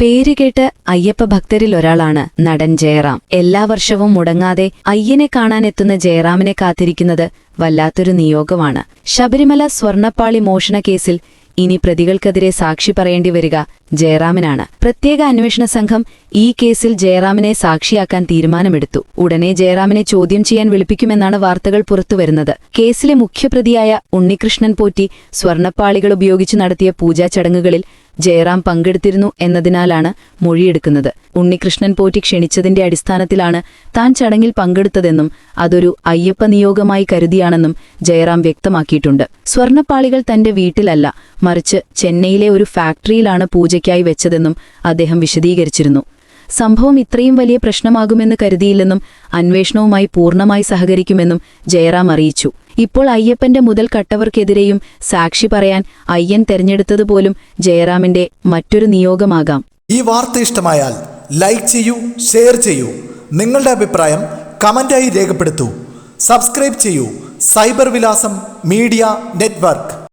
പേരുകേട്ട് അയ്യപ്പ ഭക്തരിൽ ഒരാളാണ് നടൻ ജയറാം. എല്ലാ വർഷവും മുടങ്ങാതെ അയ്യനെ കാണാനെത്തുന്ന ജയറാമിനെ കാത്തിരിക്കുന്നത് വല്ലാത്തൊരു നിയോഗമാണ്. ശബരിമല സ്വർണപ്പാളി മോഷണ കേസിൽ ഇനി പ്രതികൾക്കെതിരെ സാക്ഷി പറയേണ്ടി വരിക ജയറാമിനാണ്. പ്രത്യേക അന്വേഷണ സംഘം ഈ കേസിൽ ജയറാമിനെ സാക്ഷിയാക്കാൻ തീരുമാനമെടുത്തു. ഉടനെ ജയറാമിനെ ചോദ്യം ചെയ്യാൻ വിളിപ്പിക്കുമെന്നാണ് വാർത്തകൾ പുറത്തുവരുന്നത്. കേസിലെ മുഖ്യപ്രതിയായ ഉണ്ണികൃഷ്ണൻ പോറ്റി സ്വർണപ്പാളികൾ ഉപയോഗിച്ച് നടത്തിയ പൂജാ ചടങ്ങുകളിൽ ജയറാം പങ്കെടുത്തിരുന്നു എന്നതിനാലാണ് മൊഴിയെടുക്കുന്നത്. ഉണ്ണികൃഷ്ണൻ പോറ്റി ക്ഷണിച്ചതിന്റെ അടിസ്ഥാനത്തിലാണ് താൻ ചടങ്ങിൽ പങ്കെടുത്തതെന്നും അതൊരു അയ്യപ്പ നിയോഗമായി കരുതിയാണെന്നും ജയറാം വ്യക്തമാക്കിയിട്ടുണ്ട്. സ്വർണപ്പാളികൾ തന്റെ വീട്ടിലല്ല മറിച്ച് ചെന്നൈയിലെ ഒരു ഫാക്ടറിയിലാണ് പൂജയ്ക്കായി വെച്ചതെന്നും അദ്ദേഹം വിശദീകരിച്ചിരുന്നു. സംഭവം ഇത്രയും വലിയ പ്രശ്നമാകുമെന്ന് കരുതിയില്ലെന്നും അന്വേഷണവുമായി പൂർണമായി സഹകരിക്കുമെന്നും ജയറാം അറിയിച്ചു. ഇപ്പോൾ അയ്യപ്പന്റെ മുതൽ കട്ടവർക്കെതിരെയും സാക്ഷി പറയാൻ അയ്യൻ തെരഞ്ഞെടുത്തതുപോലും ജയറാമിന്റെ മറ്റൊരു നിയോഗമാകാം. ഈ വാർത്ത ഇഷ്ടമായാൽ ലൈക്ക് ചെയ്യൂ ഷെയർ ചെയ്യൂ. നിങ്ങളുടെ അഭിപ്രായം കമന്റായി രേഖപ്പെടുത്തൂ. സബ്സ്ക്രൈബ് ചെയ്യൂ. Cyber Vilasam media network.